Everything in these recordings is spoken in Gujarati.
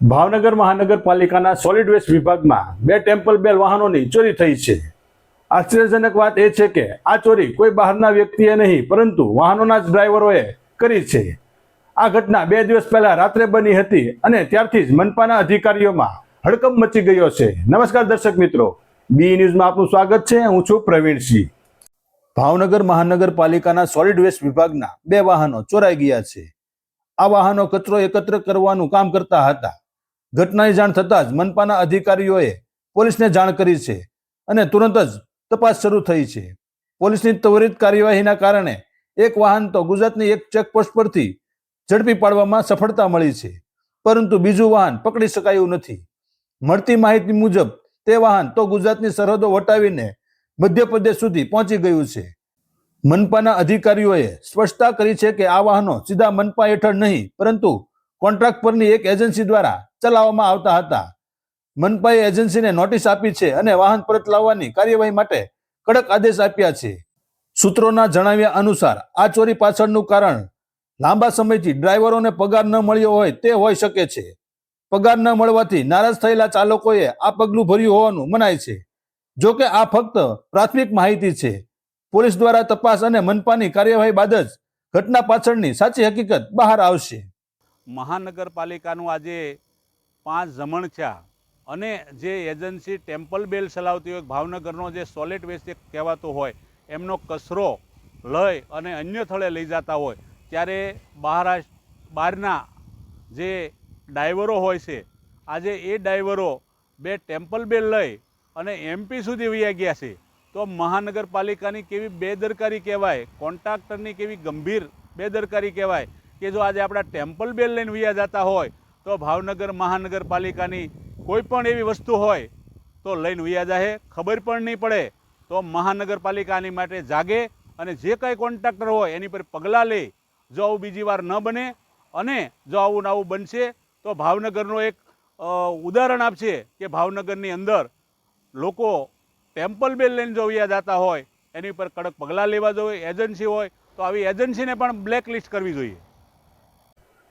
ભાવનગર મહાનગરપાલિકાના સોલિડ વેસ્ટ વિભાગમાં બે ટેમ્પલ બેલ વાહનોની ચોરી થઈ છે. આશ્ચર્યજનક વાત એ છે કે આ ચોરી કોઈ બહારના વ્યક્તિએ નહીં, પરંતુ વાહનોના જ ડ્રાઈવરોએ કરી છે. આ ઘટના બે દિવસ પહેલા રાત્રે બની હતી અને ત્યારથી જ મનપાના અધિકારીઓમાં હડકંપ મચી ગયો છે. નમસ્કાર દર્શક મિત્રો. બી ન્યૂઝમાં આપનું સ્વાગત છે. હું છું પ્રવીણસિંહ. ભાવનગર મહાનગરપાલિકાના સોલિડ વેસ્ટ વિભાગના બે વાહનો ચોરાઈ ગયા છે. આ વાહનો કચરો એકત્ર કરવાનું કામ કરતા હતા. ઘટનાની જાણ થતાં જ મનપાના અધિકારીઓએ પોલીસને જાણ કરી છે અને તુરંત જ તપાસ શરૂ થઈ છે. પોલીસની ત્વરિત કાર્યવાહીના કારણે એક વાહન તો ગુજરાતની એક ચેકપોસ્ટ પરથી ઝડપી પાડવામાં સફળતા મળી છે, પરંતુ બીજું વાહન પકડી શકાયું નથી. મળતી માહિતી મુજબ, તે વાહન તો ગુજરાતની સરહદો વટાવીને મધ્યપ્રદેશ સુધી પહોંચી ગયું છે. મનપાના અધિકારીઓએ સ્પષ્ટતા કરી છે કે આ વાહનો સીધા મનપા હેઠળ નહીં, પરંતુ કોન્ટ્રાક્ટ પરની એક એજન્સી દ્વારા ચલાવવામાં આવતા હતા. મનપાએ એજન્સીને નોટિસ આપી છે અને વાહન પરત લાવવાની કાર્યવાહી માટે કડક આદેશ આપ્યા છે. સૂત્રોના જણાવ્યા અનુસાર, આ ચોરી પાછળનું કારણ લાંબા સમયથી ડ્રાઈવરોને પગાર ન મળ્યો હોય તે હોઈ શકે છે. પગાર ન મળવાથી નારાજ થયેલા ચાલકોએ આ પગલું ભર્યું હોવાનું મનાય છે. જો કે આ ફક્ત પ્રાથમિક માહિતી છે. પોલીસ દ્વારા તપાસ અને મનપાની કાર્યવાહી બાદ જ ઘટના પાછળની સાચી હકીકત બહાર આવશે. મહાનગરપાલિકાનું આજે પાંચ જમણ થયા અને જે એજન્સી ટેમ્પલ બેલ ચલાવતી હોય, ભાવનગરનો જે સોલિડ વેસ્ટ કહેવાતો હોય, એમનો કચરો લઈ અને અન્ય સ્થળે લઈ જતા હોય, ત્યારે બહાર બહારના જે ડ્રાઈવરો હોય છે, આજે એ ડ્રાઈવરો બે ટેમ્પલ બેલ લઈ અને એમપી સુધી વયા ગયા છે. તો મહાનગરપાલિકાની કેવી બેદરકારી કહેવાય, કોન્ટ્રાક્ટરની કેવી ગંભીર બેદરકારી કહેવાય કે જો આજે આપણા ટેમ્પલ બેલ લઈને વયા જતા હોય, તો ભાવનગર મહાનગરપાલિકાની કોઈ પણ એવી વસ્તુ હોય, તો લઈને વયા જાહે. ખબર પણ નહીં પડે, તો મહાનગરપાલિકા આની માટે જાગે અને જે કાંઈ કોન્ટ્રાક્ટર હોય એની પર પગલાં લે. જો આવું બીજી વાર ન બને અને જો આવું આવું બનશે, તો ભાવનગરનો એક ઉદાહરણ આપશે કે ભાવનગરની અંદર લોકો ટેમ્પલ બેલ લઈને જો વયા જતા હોય, એની પર કડક પગલાં લેવા જોઈએ, એજન્સી હોય, તો આવી એજન્સીને પણ બ્લેક લિસ્ટ કરવી જોઈએ.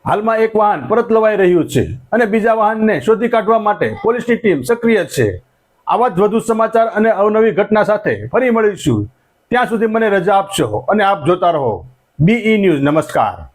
હાલમાં એક વાહન પરત લવાઈ રહ્યું છે અને બીજા વાહનને શોધી કાઢવા માટે પોલીસની ટીમ સક્રિય છે. આવા જ વધુ સમાચાર અને અવનવી ઘટના સાથે ફરી મળીશું. ત્યાં સુધી મને રજા આપશો અને આપ જોતા રહો. બીઈ ન્યૂઝ નમસ્કાર.